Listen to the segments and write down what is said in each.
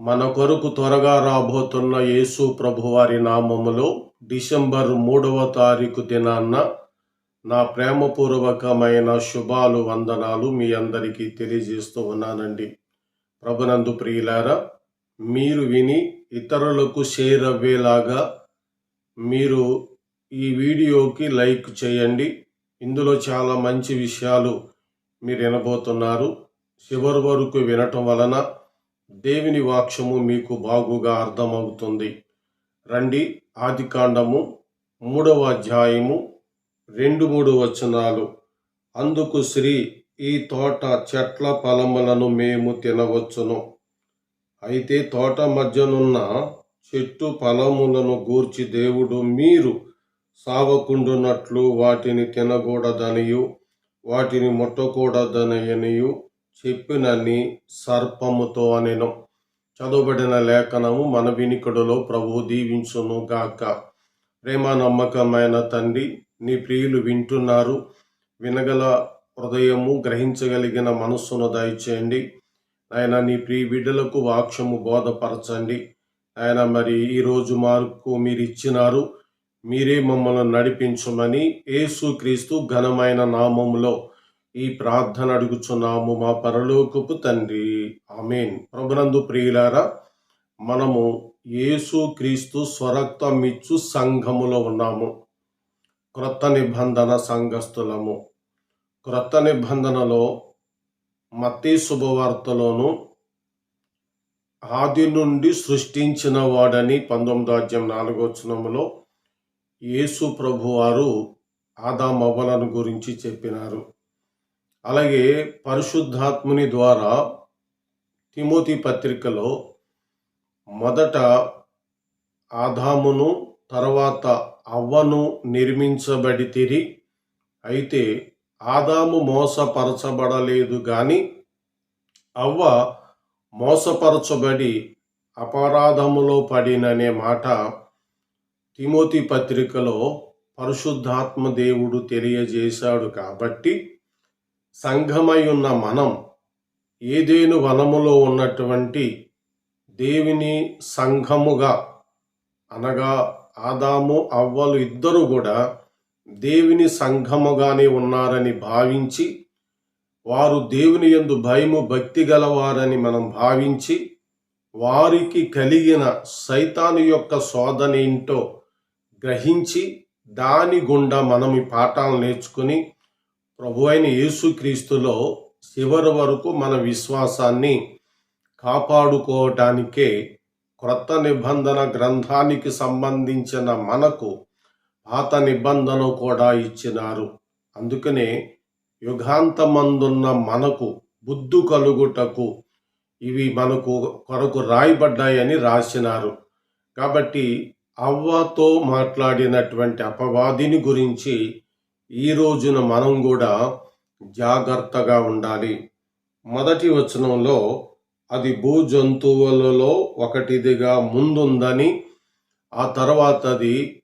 మన కొరకు త్వరగా రాబోతున్న యేసు ప్రభువారి నామములో డిసెంబర్ మూడవ తారీఖు దినాన్న నా ప్రేమపూర్వకమైన శుభాలు వందనాలు మీ అందరికీ తెలియజేస్తూ ఉన్నానండి. ప్రభునందు ప్రియులారా మీరు విని ఇతరులకు షేర్ అవ్వేలాగా మీరు ఈ వీడియోకి లైక్ చేయండి. ఇందులో చాలా మంచి విషయాలు మీరు వినబోతున్నారు. చివరి వరకు వినటం వలన దేవుని వాక్యము మీకు బాగుగా అర్థమవుతుంది. రండి ఆదికాండము మూడవ అధ్యాయము రెండు మూడు వచనాలు. అందుకు శ్రీ ఈ తోట చెట్ల ఫలములను మేము తినవచ్చును. అయితే తోట మధ్యనున్న చెట్టు ఫలములను గూర్చి దేవుడు మీరు సావకుండునట్లు వాటిని తినకూడదనియు వాటిని ముట్టకూడదనయనియు చెప్పినని సర్పముతో అనెను. చదువుబడిన లేఖనము మన వినికుడులో ప్రభు దీవించును గాక. ప్రేమ నమ్మకమైన తండ్రి నీ ప్రియులు వింటున్నారు. వినగల హృదయము గ్రహించగలిగిన మనస్సును దయచేయండి. ఆయన నీ ప్రియ బిడ్డలకు వాక్యము బోధపరచండి. ఆయన మరి ఈరోజు మార్కు మీరు ఇచ్చినారు మీరే మమ్మల్ని నడిపించమని యేసుక్రీస్తు ఘనమైన నామములో ఈ ప్రార్థన అడుగుచున్నాము మా పరలోకపు తండ్రి. ఆమెన్. ప్రభునందు ప్రియులారా మనము యేసు క్రీస్తు స్వరక్తమిచ్చు సంఘములో ఉన్నాము. క్రొత్త నిబంధన సంఘస్థులము. క్రొత్త నిబంధనలో మత్తీ శుభవార్తలోను ఆది నుండి సృష్టించిన వాడని పంతొమ్మిదో అధ్యాయం నాలుగో యేసు ప్రభువారు ఆదా ఆదామవ్వలను గురించి చెప్పినారు. అలాగే పరిశుద్ధాత్ముని ద్వారా తిమోతి పత్రికలో మొదట ఆదామును తర్వాత అవ్వను నిర్మించబడితిరి. అయితే ఆదాము మోసపరచబడలేదు గాని అవ్వ మోసపరచబడి అపరాధములో పడిననే మాట తిమోతి పత్రికలో పరిశుద్ధాత్మ దేవుడు తెలియజేశాడు కాబట్టి సంఘమై ఉన్న మనం ఏదేను వనములో ఉన్నటువంటి దేవుని సంఘముగా అనగా ఆదాము అవ్వలు ఇద్దరు కూడా దేవుని సంఘముగానే ఉన్నారని భావించి వారు దేవుని యందు భయము భక్తి గలవారని మనం భావించి వారికి కలిగిన సైతాను యొక్క శోధన ఏంటో గ్రహించి దాని గుండా మనం ఈ పాఠాలు నేర్చుకుని ప్రభు అయిన యేసుక్రీస్తులో చివరి వరకు మన విశ్వాసాన్ని కాపాడుకోవటానికే క్రొత్త నిబంధన గ్రంథానికి సంబంధించిన మనకు పాత నిబంధన కూడా ఇచ్చినారు. అందుకనే యుగాంతమందున్న మనకు బుద్ధు కలుగుటకు ఇవి మనకు కొరకు రాయబడ్డాయని రాసినారు. కాబట్టి అవ్వతో మాట్లాడినటువంటి అపవాదిని గురించి ఈ రోజున మనం కూడా జాగ్రత్తగా ఉండాలి. మొదటి వచనంలో అది భూ జంతువులలో ఒకటిదిగా ముందుందని ఆ తర్వాత అది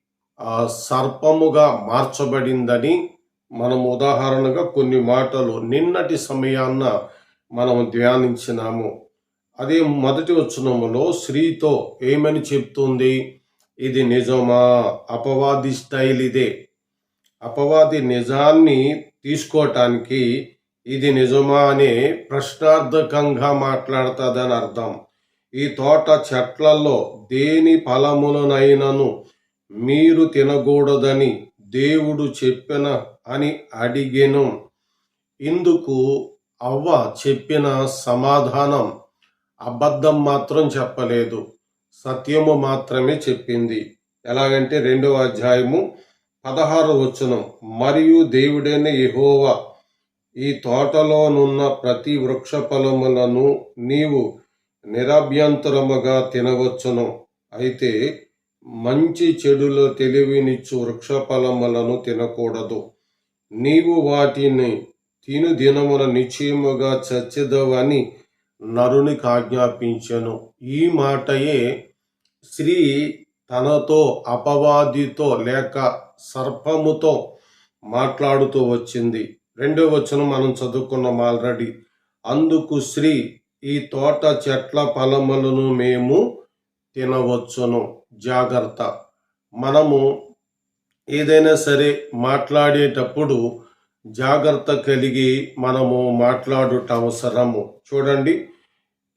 సర్పముగా మార్చబడిందని మనం ఉదాహరణగా కొన్ని మాటలు నిన్నటి సమయాన్న మనం ధ్యానించినాము. అదే మొదటి వచనములో స్త్రీతో ఏమని చెప్తుంది? ఇది నిజమా? అపవాది స్టైల్ ఇదే. అపవాది నిజాన్ని తీసుకోవటానికి ఇది నిజమా అనే ప్రశ్నార్థకంగా మాట్లాడుతుందని అర్థం. ఈ తోట చెట్లలో దేని ఫలములనైనను మీరు తినకూడదని దేవుడు చెప్పిన అని అడిగెను. ఇందుకు అవ్వ చెప్పిన సమాధానం అబద్ధం మాత్రం చెప్పలేదు. సత్యము మాత్రమే చెప్పింది. ఎలాగంటే రెండవ అధ్యాయము పదహారు వచనం. మరియు దేవుడైన యెహోవా ఈ తోటలోనున్న ప్రతి వృక్ష ఫలములను నీవు నిరభ్యంతరముగా తినవచ్చును. అయితే మంచి చెడుల తెలివినిచ్చు వృక్ష ఫలములను తినకూడదు. నీవు వాటిని తిను దినమున నిశ్చయముగా చచ్చెదవని నరునికి ఆజ్ఞాపించను. ఈ మాటయే శ్రీ తనతో అపవాదితో లేక సర్పముతో మాట్లాడుతూ వచ్చింది. రెండో వచనం మనం చదువుకున్నాం ఆల్రెడీ. అందుకు శ్రీ ఈ తోట చెట్ల ఫలములను మేము తినవచ్చును. జాగ్రత్త. మనము ఏదైనా సరే మాట్లాడేటప్పుడు జాగ్రత్త కలిగి మనము మాట్లాడుట అవసరము. చూడండి.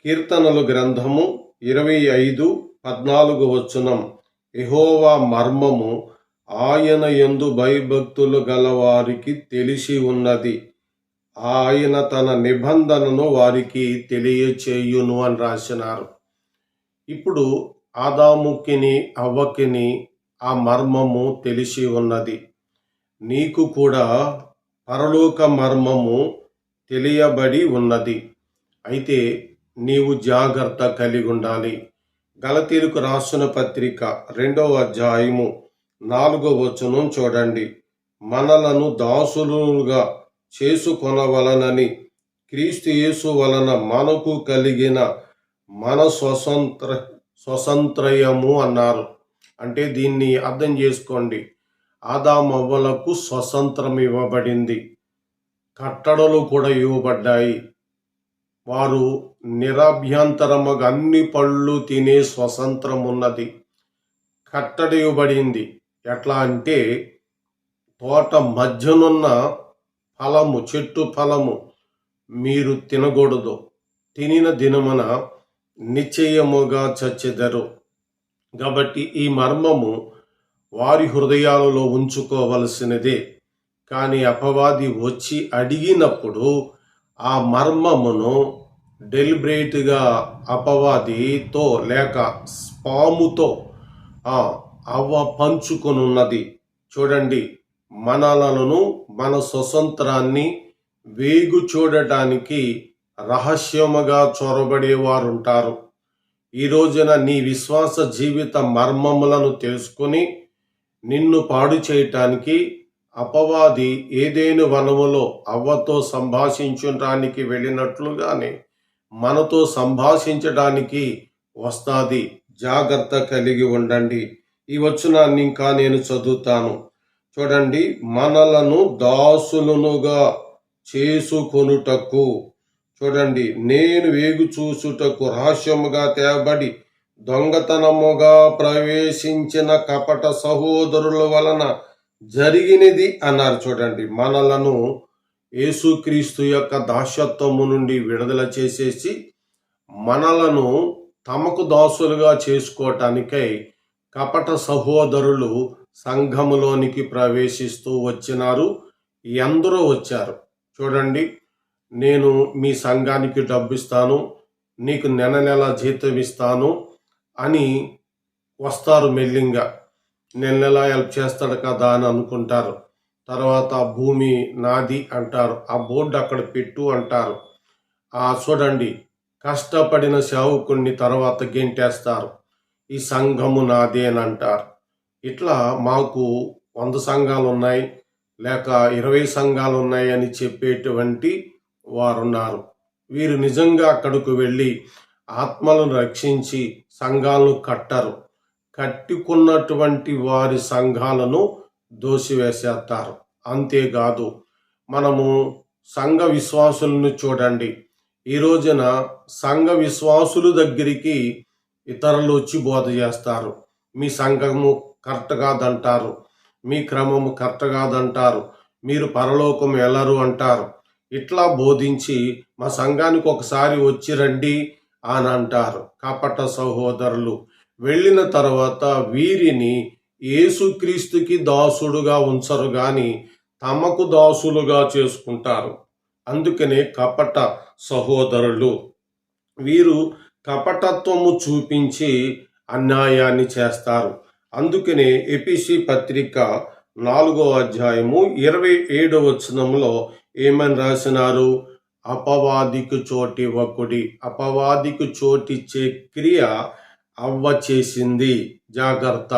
కీర్తనలు గ్రంథము ఇరవై ఐదు పద్నాలుగు వచనం. ఎహోవా మర్మము ఆయన ఎందు భయభక్తులు గలవారికి తెలిసి ఉన్నది. ఆయన తన నిబంధనను వారికి తెలియచేయును అని రాసినారు. ఇప్పుడు ఆదాముకిని అవ్వకిని ఆ మర్మము తెలిసి ఉన్నది. నీకు కూడా పరలోక మర్మము తెలియబడి ఉన్నది. అయితే నీవు జాగ్రత్త కలిగి ఉండాలి గలతీరుకు రాసిన పత్రిక రెండవ అధ్యాయము నాలుగో వచనం చూడండి. మనలను దాసులుగా చేసుకొనవలనని క్రీస్తు యేసు వలన మనకు కలిగిన మన స్వతంత్ర స్వతంత్రయము అన్నారు. అంటే దీన్ని అర్థం చేసుకోండి. ఆదామవ్వలకు స్వతంత్రం ఇవ్వబడింది. కట్టడలు కూడా ఇవ్వబడ్డాయి. వారు నిరభ్యంతరముగా అన్ని పళ్ళు తినే స్వతంత్రం ఉన్నది కట్టడి ఇవ్వబడింది. ఎట్లా అంటే తోట మధ్యనున్న ఫలము చెట్టు ఫలము మీరు తినకూడదు. తినిన దినమున నిశ్చయముగా చచ్చెదరు. కాబట్టి ఈ మర్మము వారి హృదయాలలో ఉంచుకోవలసినదే. కానీ అపవాది వచ్చి అడిగినప్పుడు ఆ మర్మమును డెలిబ్రేట్గా అపవాదితో లేక స్పాముతో అవ్వ పంచుకొనున్నది. చూడండి మనలను మన స్వతంత్రాన్ని వేగు చూడటానికి రహస్యముగా చొరబడేవారుంటారు. ఈ రోజున నీ విశ్వాస జీవిత మర్మములను తెలుసుకుని నిన్ను పాడు చేయటానికి అపవాది ఏదేను వనములో అవ్వతో సంభాషించడానికి వెళ్ళినట్లుగానే మనతో సంభాషించడానికి వస్తాది. జాగ్రత్త కలిగి ఉండండి. ఈ వచనాన్ని ఇంకా నేను చదువుతాను. చూడండి మనలను దాసులనుగా చేసుకొనుటకు. చూడండి నేను వేగు చూసుటకు రహస్యముగా తేబడి దొంగతనముగా ప్రవేశించిన కపట సహోదరుల వలన జరిగినది అన్నారు. చూడండి మనలను యేసుక్రీస్తు యొక్క దాస్యత్వము నుండి విడుదల చేసేసి మనలను తమకు దాసులుగా చేసుకోవటానికై కపట సహోదరులు సంఘములోనికి ప్రవేశిస్తూ వచ్చినారు. ఎందరో వచ్చారు. చూడండి నేను మీ సంఘానికి డబ్బు ఇస్తాను నీకు నెల నెల జీతం ఇస్తాను అని వస్తారు మెల్లింగా. నెల నెల హెల్ప్ చేస్తాడు కదా అని అనుకుంటారు. తర్వాత ఆ భూమి నాది అంటారు. ఆ బోర్డు అక్కడ పెట్టు అంటారు. ఆ చూడండి కష్టపడిన సేవకుణ్ణి తర్వాత గెంటేస్తారు. ఈ సంఘము నాది అని అంటారు. ఇట్లా మాకు వంద సంఘాలు ఉన్నాయి లేక ఇరవై సంఘాలు ఉన్నాయి అని చెప్పేటువంటి వారున్నారు. వీరు నిజంగా అక్కడకు వెళ్ళి ఆత్మలను రక్షించి సంఘాలను కట్టరు. కట్టుకున్నటువంటి వారి సంఘాలను దోసివేసేస్తారు. అంతేకాదు మనము సంఘ విశ్వాసులను చూడండి. ఈ రోజున సంఘ విశ్వాసులు దగ్గరికి ఇతరులు వచ్చి బోధ చేస్తారు. మీ సంఘము కరెక్ట్ కాదంటారు. మీ క్రమము కరెక్ట్ కాదంటారు. మీరు పరలోకం వెళ్ళరు అంటారు. ఇట్లా బోధించి మా సంఘానికి ఒకసారి వచ్చి రండి అని అంటారు. కపట సహోదరులు వెళ్ళిన తర్వాత వీరిని యేసుక్రీస్తుకి దాసుడుగా ఉంచరు గాని తమకు దాసులుగా చేసుకుంటారు. అందుకనే కపట సహోదరులు వీరు కపటత్వము చూపించి అన్యాయాన్ని చేస్తారు. అందుకనే ఎపిసి పత్రిక నాలుగో అధ్యాయము ఇరవై ఏడు వచనంలో ఏమని రాసినారు? అపవాదికి చోటివ్వకుడి అపవాదికి చోటిచ్చే క్రియ అవ్వ చేసింది. జాగ్రత్త.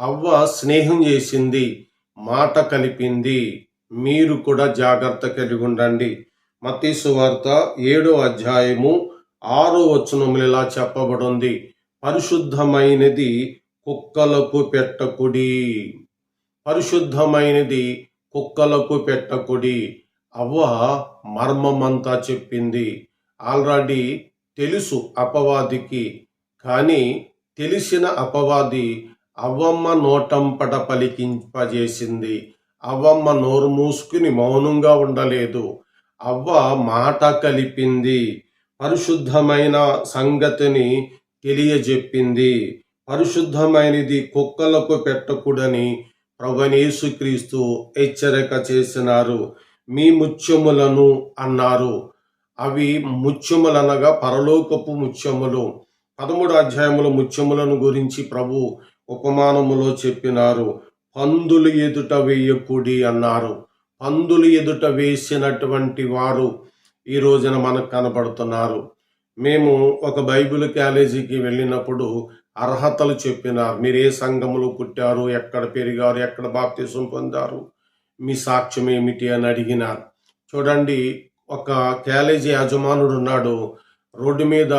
అవ్వ స్నేహం చేసింది. మాట కలిపింది. మీరు కూడా జాగ్రత్త కలిగి ఉండండి. మతీసు వార్త ఏడో అధ్యాయము ఆరో వచనములు ఇలా చెప్పబడింది. పరిశుద్ధమైనది కుక్కలకు పెట్టకుడి. పరిశుద్ధమైనది కుక్కలకు పెట్టకుడి. అవ్వ మర్మమంతా చెప్పింది. ఆల్రెడీ తెలుసు అపవాదికి కానీ తెలిసిన అపవాది అవ్వమ్మ నోటంపట పలికింపజేసింది. అవ్వమ్మ నోరు మూసుకుని మౌనంగా ఉండలేదు. అవ్వ మాట కలిపింది. పరిశుద్ధమైన సంగతిని తెలియజెప్పింది. పరిశుద్ధమైనది కుక్కలకు పెట్టకూడని ప్రవణేసుక్రీస్తు హెచ్చరిక చేసినారు. మీ ముత్యములను అన్నారు. అవి ముత్యములనగా పరలోకపు ముత్యములు. పదమూడు అధ్యాయముల ముత్యములను గురించి ప్రభు ఉపమానములో చెప్పినారు. పందులు ఎదుట వేయకూడి అన్నారు. పందులు ఎదుట వేసినటువంటి వారు ఈ రోజున మనకు కనబడుతున్నారు. మేము ఒక బైబిల్ కాలేజీకి వెళ్ళినప్పుడు అర్హతలు చెప్పినారు. మీరు ఏ సంఘములు పుట్టారు? ఎక్కడ పెరిగారు? ఎక్కడ బాప్తీసం పొందారు? మీ సాక్ష్యం ఏమిటి అని అడిగినారు. చూడండి ఒక కాలేజీ యజమానుడు ఉన్నాడు. రోడ్డు మీద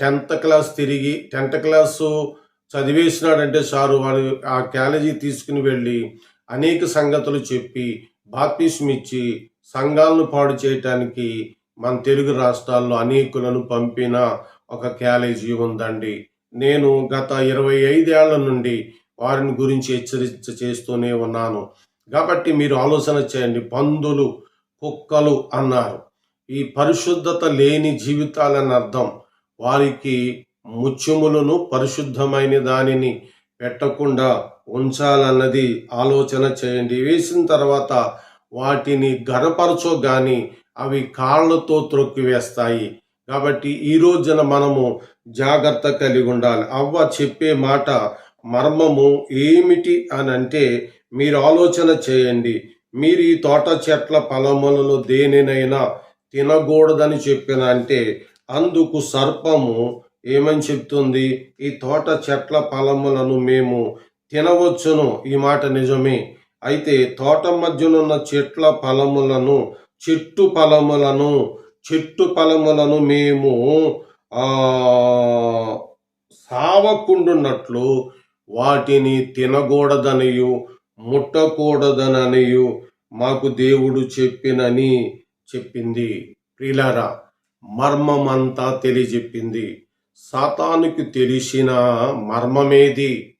టెన్త్ క్లాస్ తిరిగి టెన్త్ క్లాసు చదివేసినాడంటే సారు వాడు ఆ కాలేజీ తీసుకుని వెళ్ళి అనేక సంగతులు చెప్పి బాప్తీసం ఇచ్చి సంఘాలను పాడు చేయటానికి మన తెలుగు రాష్ట్రాల్లో అనేకులను పంపిన ఒక క్యాలేజీ ఉందండి. నేను గత ఇరవై ఐదేళ్ళ నుండి వారిని గురించి హెచ్చరించ చేస్తూనే ఉన్నాను. కాబట్టి మీరు ఆలోచన చేయండి. పందులు కుక్కలు అన్నారు. ఈ పరిశుద్ధత లేని జీవితాలని అర్థం. వారికి ముత్యములను పరిశుద్ధమైన దానిని పెట్టకుండా ఉంచాలన్నది ఆలోచన చేయండి. వేసిన తర్వాత వాటిని గనపరచో కానీ అవి కాళ్ళతో త్రొక్కివేస్తాయి. కాబట్టి ఈ రోజున మనము జాగ్రత్త కలిగి ఉండాలి. అవ్వ చెప్పే మాట మర్మము ఏమిటి అని అంటే మీరు ఆలోచన చేయండి. మీరు ఈ తోట చెట్ల ఫలములలో దేనినైనా తినకూడదని చెప్పిన అంటే అందుకు సర్పము ఏమని చెప్తుంది? ఈ తోట చెట్ల ఫలములను మేము తినవచ్చును. ఈ మాట నిజమే. అయితే తోట మధ్యనున్న చెట్ల ఫలములను చెట్టు ఫలములను చెట్టు ఫలములను మేము సావకుండున్నట్లు వాటిని తినకూడదనియు ముట్టకూడదననియు మాకు దేవుడు చెప్పినని చెప్పింది. ప్రిలరా మర్మమంతా తెలియజెప్పింది. సాతానుకు తెలిసిన మర్మమేది?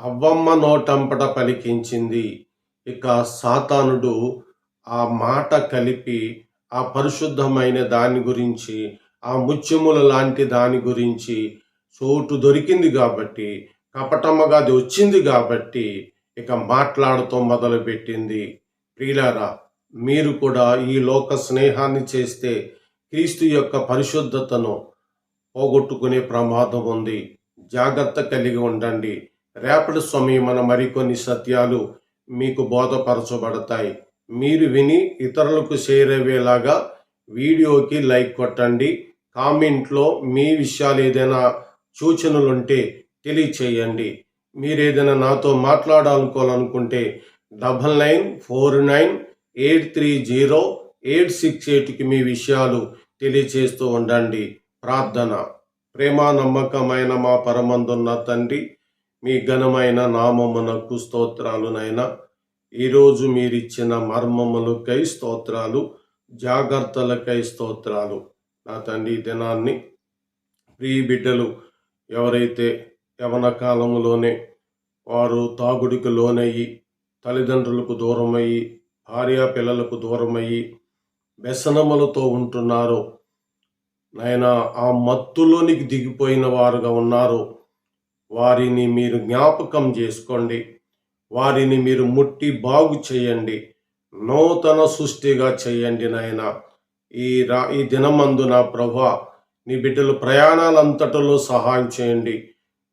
అవ్వమ్మ నోటంపట పలికించింది. ఇక సాతానుడు ఆ మాట కలిపి ఆ పరిశుద్ధమైన దాని గురించి ఆ ముత్యముల లాంటి దాని గురించి చోటు దొరికింది కాబట్టి కపటమ్మగా అది వచ్చింది కాబట్టి ఇక మాట్లాడుతూ మొదలుపెట్టింది. ప్రియులారా మీరు కూడా ఈ లోక స్నేహాన్ని చేస్తే క్రీస్తు యొక్క పరిశుద్ధతను పోగొట్టుకునే ప్రమాదం ఉంది. జాగ్రత్త కలిగి ఉండండి. రేపటి మన మరికొన్ని సత్యాలు మీకు బోధపరచబడతాయి. మీరు విని ఇతరులకు షేర్ అయ్యేలాగా వీడియోకి లైక్ కొట్టండి. కామెంట్లో మీ విషయాలు ఏదైనా సూచనలు ఉంటే తెలియచేయండి. మీరు ఏదైనా నాతో మాట్లాడాలనుకోవాలనుకుంటే double nine four nine eight three zero eight six ఎయిట్కి మీ విషయాలు తెలియచేస్తూ ఉండండి. ప్రార్థన. ప్రేమ నమ్మకమైన మా పరమందున్న తండ్రి మీ ఘనమైన నామమునకు స్తోత్రాలునైనా ఈరోజు మీరిచ్చిన మర్మములకై స్తోత్రాలు జాగ్రత్తలకై స్తోత్రాలు. నా తండ్రి దినాన్ని ప్రియ బిడ్డలు ఎవరైతే యవన కాలములోనే వారు తాగుడికి లోనయ్యి తల్లిదండ్రులకు దూరమయ్యి భార్య పిల్లలకు దూరమయ్యి వ్యసనములతో ఉంటున్నారో నాయన ఆ మత్తులోనికి దిగిపోయిన వారుగా ఉన్నారు వారిని మీరు జ్ఞాపకం చేసుకోండి. వారిని మీరు ముట్టి బాగు చేయండి. నూతన సృష్టిగా చేయండి నాయన. ఈ రా ఈ దినమందు నా ప్రభా నీ బిడ్డలు ప్రయాణాలంతటలో సహాయం చేయండి.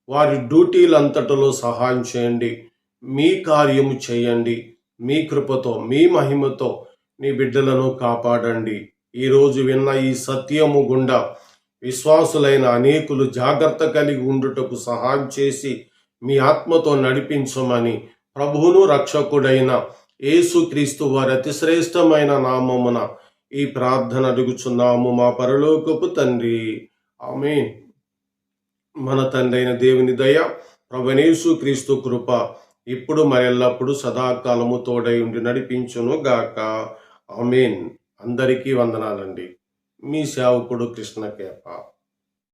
వారి డ్యూటీలంతటలో సహాయం చేయండి. మీ కార్యము చేయండి. మీ కృపతో మీ మహిమతో నీ బిడ్డలను కాపాడండి. ఈరోజు విన్న ఈ సత్యము గుండా విశ్వాసులైన అనేకులు జాగ్రత్త కలిగి ఉండుటకు సహాయం చేసి మీ ఆత్మతో నడిపించమని ప్రభువును రక్షకుడైన యేసుక్రీస్తు వారి అతిశ్రేష్టమైన నామమున ఈ ప్రార్థన అడుగుచున్నాము మా పరలోకపు తండ్రి. ఆమె మన తండ్రి అయిన దేవుని దయ ప్రభనేసు క్రీస్తు కృప ఇప్పుడు మరెల్లప్పుడు సదాకాలము తోడై ఉండి నడిపించును గాక. ఆమెన్. అందరికీ వందనాలండి. మీ సేవకుడు కృష్ణ కేప